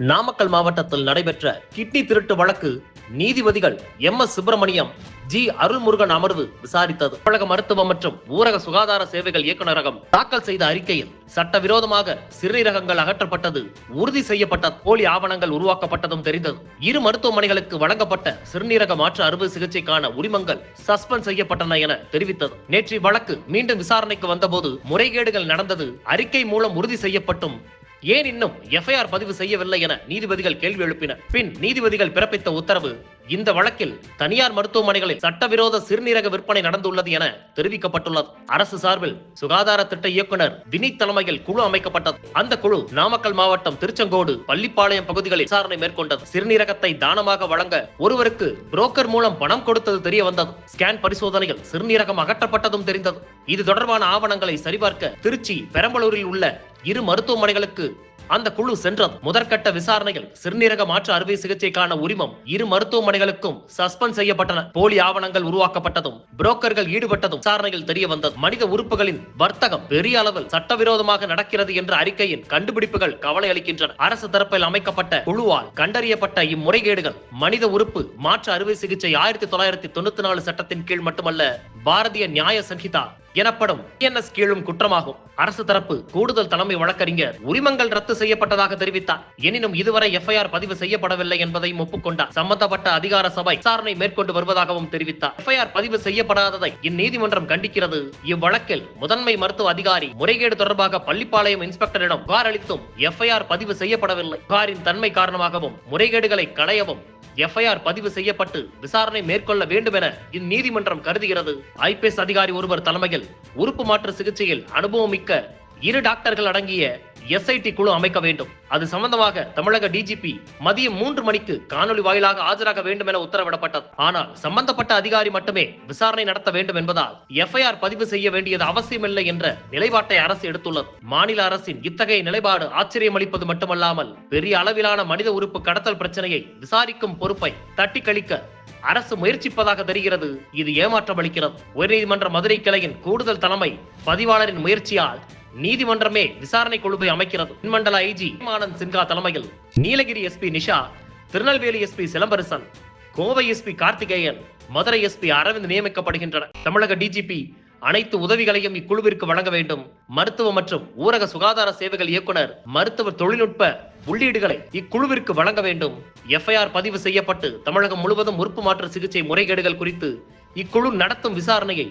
நாமக்கல் மாவட்டத்தில் நடைபெற்ற கிட்னி திருட்டு வழக்கு நீதிபதிகள் M S Subramaniam G Arulmurugan அமர்வு விசாரித்தது. தமிழக மருத்துவம் மற்றும் ஊரக சுகாதார சேவைகள் இயக்குநரகம் தாக்கல் செய்த அறிக்கையில் சட்டவிரோதமாக சிறுநீரகங்கள் அகற்றப்பட்டது உறுதி செய்யப்பட்ட போலி ஆவணங்கள் உருவாக்கப்பட்டதும் தெரிந்தது. இரு மருத்துவமனைகளுக்கு வழங்கப்பட்ட சிறுநீரக மாற்று அறுவை சிகிச்சைக்கான உரிமங்கள் சஸ்பெண்ட் செய்யப்பட்டன என தெரிவித்தது. நேற்று வழக்கு மீண்டும் விசாரணைக்கு வந்தபோது முறைகேடுகள் நடந்தது அறிக்கை மூலம் உறுதி செய்யப்பட்டும் ஏன் இன்னும் எஃப்ஐஆர் பதிவு செய்யவில்லை என நீதிபதிகள் கேள்வி எழுப்பினர் பின் நீதிபதிகள் பிறப்பித்த உத்தரவு இந்த வழக்கில் தனியார் மருத்துவமனைகளில் சட்டவிரோத சிறுநீரக விற்பனை நடந்துள்ளது என தெரிவிக்கப்பட்டுள்ளது. அரசு சார்பில் சுகாதார திட்ட இயக்குனர் வினித் தலைமையில் குழு அமைக்கப்பட்டது. அந்த குழு நாமக்கல் மாவட்டம் திருச்செங்கோடு பள்ளிப்பாளையம் பகுதிகளில் விசாரணை மேற்கொண்டது. சிறுநீரகத்தை தானமாக வழங்க ஒருவருக்கு புரோக்கர் மூலம் பணம் கொடுத்தது தெரிய வந்தது ஸ்கேன் பரிசோதனையில் சிறுநீரகம் அகற்றப்பட்டதும் தெரிந்தது. இது தொடர்பான ஆவணங்களை சரிபார்க்க திருச்சி பெரம்பலூரில் உள்ள இரு மருத்துவமனைகளுக்கு அந்த குழு சென்றது. முதற்கட்ட விசாரணையில் சிறுநீரக மாற்று அறுவை சிகிச்சைக்கான உரிமம் இரு மருத்துவமனைகளுக்கும் சஸ்பெண்ட் செய்யப்பட்டன. போலி ஆவணங்கள் உருவாக்கப்பட்டதும் புரோக்கர்கள் ஈடுபட்டதும் விசாரணையில் தெரிய வந்தது. மனித உறுப்புகளின் வர்த்தகம் பெரிய அளவில் சட்டவிரோதமாக நடக்கிறது என்ற அறிக்கையின் கண்டுபிடிப்புகள் கவலை அளிக்கின்றன. அரசு தரப்பில் அமைக்கப்பட்ட குழுவால் கண்டறியப்பட்ட இம்முறைகேடுகள் மனித உறுப்பு மாற்று அறுவை சிகிச்சை ஆயிரத்தி தொள்ளாயிரத்தி தொண்ணூத்தி நாலு சட்டத்தின் கீழ் மட்டுமல்ல பாரதிய நியாய சங்கிதா எனப்படும் என்எஸ் கீழும் குற்றமாகும். அரசு தரப்பு கூடுதல் தலைமை வழக்கறிஞர் உரிமங்கள் ரத்து செய்யப்பட்டதாக தெரிவித்தார். எனினும் இதுவரை எஃப்ஐஆர் பதிவு செய்யப்படவில்லை என்பதையும் ஒப்புக்கொண்டார். சம்பந்தப்பட்ட அதிகார சபை விசாரணை மேற்கொண்டு வருவதாகவும் தெரிவித்தார். எஃப்ஐஆர் பதிவு செய்யப்படாததை இந்நீதிமன்றம் கண்டிக்கிறது. இவ்வழக்கில் முதன்மை மருத்துவ அதிகாரி முறைகேடு தொடர்பாக பள்ளிப்பாளையம் இன்ஸ்பெக்டரிடம் புகார் அளித்தும் எஃப்ஐஆர் பதிவு செய்யப்படவில்லை. புகாரின் தன்மை காரணமாகவும் முறைகேடுகளை களையவும் எஃப்ஐஆர் பதிவு செய்யப்பட்டு விசாரணை மேற்கொள்ள வேண்டும் என இந்நீதிமன்றம் கருதுகிறது. ஐபிஎஸ் அதிகாரி ஒருவர் தலைமையில் உறுப்பு மாற்று சிகிச்சையில் அனுபவமிக்க இரு டாக்டர்கள் அடங்கிய எஸ்ஐடி குழு அமைக்க வேண்டும். அது சம்பந்தமாக தமிழக டிஜிபி மதியம் மூன்று மணிக்கு காணொலி வாயிலாக ஆஜராக வேண்டும் என உத்தரவிடப்பட்டது. ஆனால் சம்பந்தப்பட்ட அதிகாரி மட்டுமே விசாரணை நடத்த வேண்டும் என்பதால் எஃப்ஐஆர் பதிவு செய்ய வேண்டியது அவசியமில்லை என்ற நிலைப்பாட்டை அரசு எடுத்துள்ளது. மாநில அரசின் இத்தகைய நிலைப்பாடு ஆச்சரியமளிப்பது மட்டுமல்லாமல் பெரிய அளவிலான மனித உறுப்பு கடத்தல் பிரச்சனையை விசாரிக்கும் பொறுப்பை தட்டி கழிக்க அரசு முயற்சிப்பதாக தெரிகிறது. இது ஏமாற்றம் அளிக்கிறது உயர்நீதிமன்ற மதுரை கிளையின் கூடுதல் தலைமை பதிவாளரின் முயற்சியால் நீதிமன்றமே விசாரணை குழுவை அமைக்கிறது. தென்மண்டல ஐஜி ஆனந்த் சின்ஹா தலைமையில் Nilgiri SP Nisha Tirunelveli SP Silambarasan Kovai SP Karthikeyan Madurai SP Aravind நியமிக்கப்படுகின்றனர். தமிழக டிஜிபி அனைத்து உதவிகளையும் இக்குழுவிற்கு வழங்க வேண்டும். மருத்துவ மற்றும் ஊரக சுகாதார சேவைகள் இயக்குனர் மருத்துவ தொழில்நுட்ப உள்ளீடுகளை இக்குழுவிற்கு வழங்க வேண்டும். எஃப்ஐஆர் பதிவு செய்யப்பட்டு தமிழகம் முழுவதும் உறுப்பு மாற்று சிகிச்சை முறைகேடுகள் குறித்து இக்குழு நடத்தும் விசாரணையை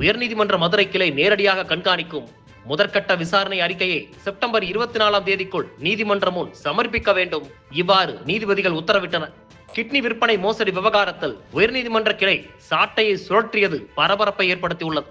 உயர்நீதிமன்ற மதுரை கிளை நேரடியாக கண்காணிக்கும். முதற்கட்ட விசாரணை அறிக்கையை செப்டம்பர் இருபத்தி நாலாம் தேதிக்குள் நீதிமன்றம் முன் சமர்ப்பிக்க வேண்டும். இவ்வாறு நீதிபதிகள் உத்தரவிட்டனர் கிட்னி விற்பனை மோசடி விவகாரத்தில் உயர்நீதிமன்ற கிளை சாட்டையை சுழற்றியது பரபரப்பை ஏற்படுத்தியுள்ளது.